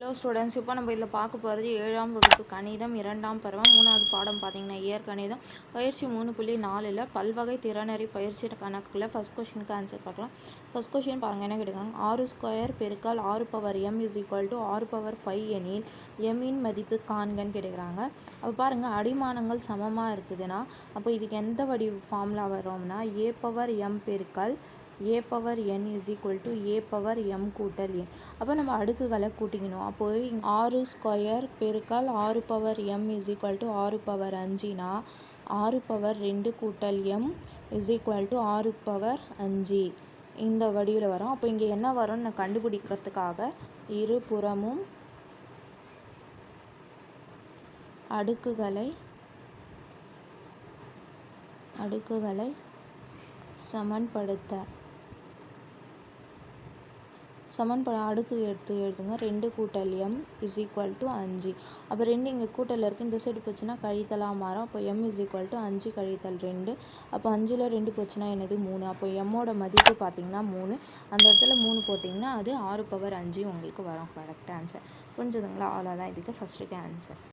Hello students இப்போ நம்ம இதில் பார்க்க போகிறது ஏழாம் வகுப்பு கணிதம் இரண்டாம் பருவம் மூணாவது பாடம் பார்த்தீங்கன்னா இயற்கணிதம் பயிற்சி மூணு புள்ளி நாலில் பல்வகை திறனறி பயிற்சி கணக்கில் ஃபஸ்ட் கொஷினுக்கு ஆன்சர் பார்க்கலாம். ஃபஸ்ட் கொஷின் பாருங்கள் என்ன கேட்டுக்காங்க ஆறு ஸ்கொயர் பெருக்கால் ஆறு power M is equal to ஆறு பவர் ஃபைவ் எனில் எம்மின் மதிப்பு காண்கன்னு கேட்டுக்கிறாங்க அப்போ பாருங்கள் அடிமானங்கள் சமமாக இருக்குதுன்னா அப்போ இதுக்கு எந்த வடி ஃபார்முலா வரோம்னா A power M பெருக்கால் A power N is equal to A power M கூட்டல் என் அப்போ நம்ம அடுக்குகளை கூட்டிக்கணும். அப்போது ஆறு ஸ்கொயர் பெருக்கால் ஆறு power M is equal to ஆறு பவர் அஞ்சுனா ஆறு பவர் ரெண்டு கூட்டல் எம் இஸ் ஈக்குவல் டு ஆறு பவர் அஞ்சு. இந்த வடிவில் வரும். அப்போ இங்கே என்ன வரும்னு நான் கண்டுபிடிக்கிறதுக்காக இருபுறமும் அடுக்குகளை அடுக்குகளை சமன்படுத்த. சமன்பட அடுக்கு எடுத்து எழுதுங்க. ரெண்டு கூட்டல் எம் இஸ் ஈக்குவல் டு அஞ்சு. அப்போ ரெண்டு இங்கே கூட்டலில் இருக்குது இந்த சைடு போச்சுன்னா கழித்தலாக மாறும். அப்போ எம் இஸ் ஈக்குவல் டு அஞ்சு கழித்தல் ரெண்டு. அப்போ அஞ்சில் ரெண்டு போச்சுன்னா என்னது? மூணு. அப்போ எம்மோட மதிப்பு பார்த்தீங்கன்னா மூணு. அந்த இடத்துல மூணு போட்டிங்கன்னா அது ஆறு பவர் அஞ்சு உங்களுக்கு வரும். கரெக்ட் ஆன்சர் புரிஞ்சுதுங்களா? அவ்வளோதான் இதுக்கு ஃபஸ்ட்டுக்கு ஆன்சர்